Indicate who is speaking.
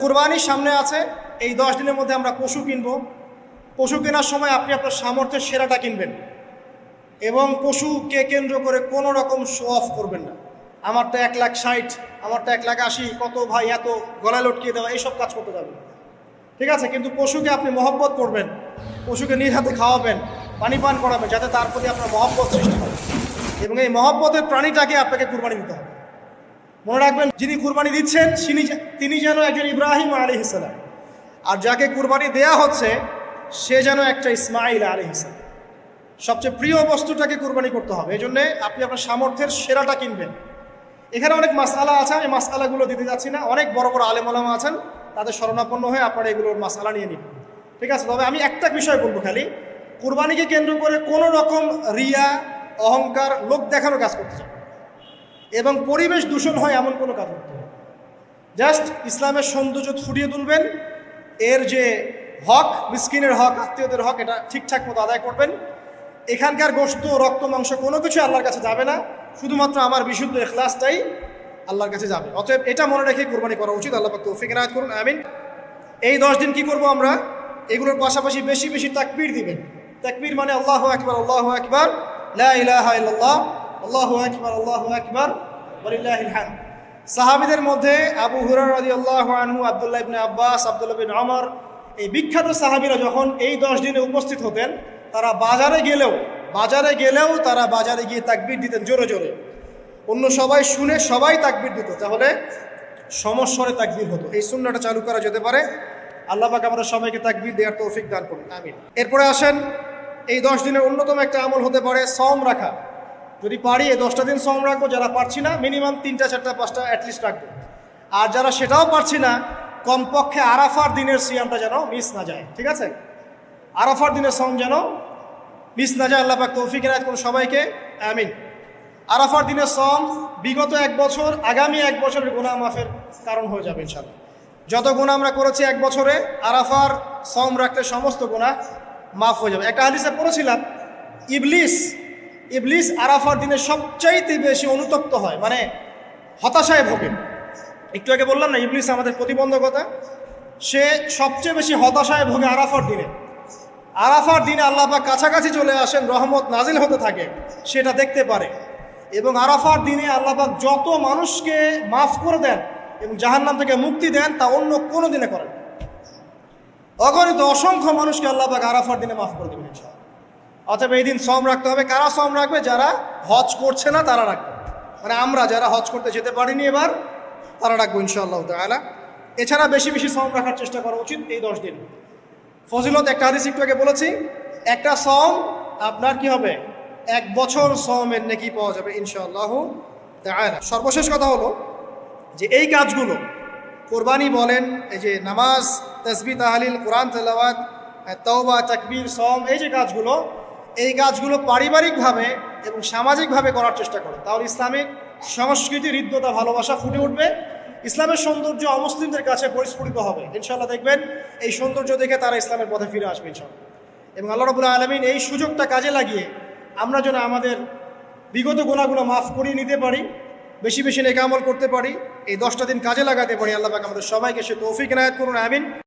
Speaker 1: কুরবানির সামনে আছে, এই দশ দিনের মধ্যে আমরা পশু কিনব। পশু কেনার সময় আপনি আপনার সামর্থ্যের সেরাটা কিনবেন এবং পশুকে কেন্দ্র করে কোনো রকম শো অফ করবেন না। আমারটা এক লাখ ষাট আমারটা এক লাখ আশি, কত ভাই এত গলায় লটকিয়ে দেওয়া, এইসব কাজ করতে যাবেন। ঠিক আছে, কিন্তু পশুকে আপনি মহব্বত করবেন, পশুকে নিজ হাতে খাওয়াবেন, পানি পান করাবেন, যাতে তার প্রতি আপনার মহব্বত সৃষ্টি হয়। এবং এই মহব্বতের প্রাণীটাকে আপনাকে কুরবানি দিতে হবে। মনে রাখবেন, যিনি কুরবানি দিচ্ছেন তিনি তিনি যেন একজন ইব্রাহিম আলী ইসলাম আর যাকে কুরবানি দেয়া হচ্ছে, সে যেন একটা ইসমাইল আলী ইসলাম সবচেয়ে প্রিয় বস্তুটাকে কুরবানি করতে হবে। এই জন্যে আপনি আপনার সামর্থ্যের সেরাটা কিনবেন। এখানে অনেক মাসালা আছে, আমি মাসালাগুলো দিতে যাচ্ছি না। অনেক বড় বড় আলেমলামা আছেন, তাদের শরণাপন্ন হয়ে আপনারা এগুলোর মাসালা নিয়ে নিন। ঠিক আছে, তবে আমি একটা বিষয় বলব খালি। কুরবানিকে কেন্দ্র করে কোনো রকম রিয়া, অহংকার লোক দেখানোর কাজ করতে চান এবং পরিবেশ দূষণ হয় এমন কোনো কাজ করতে জাস্ট ইসলামের সৌন্দর্য ফুটিয়ে তুলবেন, এর যে হক, মিসকিনের হক, আত্মীয়দের হক, এটা ঠিকঠাক মতো আদায় করবেন। এখানকার গোস্ত রক্ত, মাংস কোনো কিছু আল্লাহর কাছে যাবে না, শুধুমাত্র আমার বিশুদ্ধ এখলাসটাই আল্লাহর কাছে যাবে। অতএব এটা মনে রেখে কোরবানি করা উচিত, আল্লাহ তৌফিক এনায়েত করুন, আমিন। এই দশ দিন কি করব আমরা? এগুলোর পাশাপাশি বেশি বেশি তাকবীর দিবেন। তাকবীর মানে আল্লাহু একবার আল্লাহু আকবার, লা ইলাহা ইল্লাল্লাহ আল্লাহু আকবার আল্লাহু আকবার হামদ সাহাবীদের মধ্যে আবু হুরায়রা রাদিয়াল্লাহু আনহু, আব্দুল্লাহ ইবনে আব্বাস, আব্দুল্লাহ বিন ওমর এই বিখ্যাত সাহাবিরা যখন এই দশ দিনে উপস্থিত হতেন, তারা বাজারে গেলেও বাজারে গেলেও তারা বাজারে গিয়ে তাকবীর দিতেন জোরে জোরে। অন্য সবাই শুনে সবাই তাকবীর দিত, তাহলে সমস্বরে তাকবির হতো। এই শূন্যটা চালু করা যেতে পারে। আল্লাহ পাক আমরা সবাইকে তাকবির দেওয়ার তৌফিক দান করুন। আমিন। এরপরে আসেন, এই দশ দিনের অন্যতম একটা আমল হতে পারে সম রাখা। যদি পারি, এই দশটা দিন সম রাখব, যারা পারছি না মিনিমাম তিনটা, চারটা, পাঁচটা অ্যাটলিস্ট রাখব। আর যারা সেটাও পারছি না, কমপক্ষে আরাফার দিনের সিয়ামটা যেন মিস না যায়, ঠিক আছে? আরাফার দিনের সম যেন মিস না যায়, আল্লাহ পাক তৌফিক, এনায়ত করুন সবাইকে, আমিন। আরাফার দিনের সম বিগত এক বছর, আগামী এক বছরের গুনাহ মাফের কারণ হয়ে যাবে ইনশাল্লাহ যত গুণা আমরা করেছি এক বছরে, আরাফার সম রাখলে সমস্ত গুণা মাফ হয়ে যাবে। একটা হাদিসে পড়েছিলাম, ইবলিস ইবলিস আরাফার দিনে সবচাইতে বেশি অনুতপ্ত হয় মানে হতাশায় ভোগে। একটু আগে বললাম না, ইবলিস আমাদের প্রতিবন্ধকতা। সে সবচেয়ে বেশি হতাশায় ভোগে আরাফার দিনে। আরাফার দিনে আল্লাহ পাক কাছাকাছি চলে আসেন, রহমত নাজিল হতে থাকে, সেটা দেখতে পারে। এবং আরাফার দিনে আল্লাহ পাক যত মানুষকে মাফ করে দেন এবং জাহান্নাম থেকে মুক্তি দেন, তা অন্য কোনো দিনে করেন অগণিত অসংখ্য মানুষকে আল্লাহ পাক আরাফার দিনে মাফ করে দেবেন ইনশাআল্লাহ। অতএব এই দিন সম রাখতে হবে। কারা সম রাখবে? যারা হজ করছে না, তারা রাখবে। মানে আমরা যারা হজ করতে যেতে পারিনি এবার, তারা রাখব ইনশাআল্লাহ তাআলা। এছাড়া বেশি বেশি সম রাখার চেষ্টা করা উচিত এই দশ দিন। ফজিলত, একটা হাদিস একটু আগে বলেছি, একটা সম আপনার কি হবে? এক বছর সমের নেকি পাওয়া যাবে ইনশাআল্লাহ সর্বশেষ কথা হলো যে এই কাজগুলো, কোরবানি বলেন, এই যে নামাজ তসবি তাহালিল, কোরআন, তেলাওয়াত তওবা, তাকবীর সম এই যে কাজগুলো এই কাজগুলো পারিবারিকভাবে এবং সামাজিকভাবে করার চেষ্টা করে। তাহলে ইসলামিক সংস্কৃতি, হৃদ্যতা, ভালোবাসা ফুটে উঠবে। ইসলামের সৌন্দর্য অমুসলিমদের কাছে পরিস্ফুটিত হবে। ইনশাল্লাহ দেখবেন এই সৌন্দর্য দেখে তারা ইসলামের পথে ফিরে আসবে ইনশাল্লাহ এবং আল্লাহ রবুল্লা আলমিন এই সুযোগটা কাজে লাগিয়ে আমরা যেন আমাদের বিগত গোনাগুলো মাফ করিয়ে নিতে পারি, বেশি বেশি নেকামল করতে পারি, এই দশটা দিন কাজে লাগাতে পারি, আল্লাহ পাক আমাদের সবাইকে সে তৌফিক এনায়ত করুন, আমিন।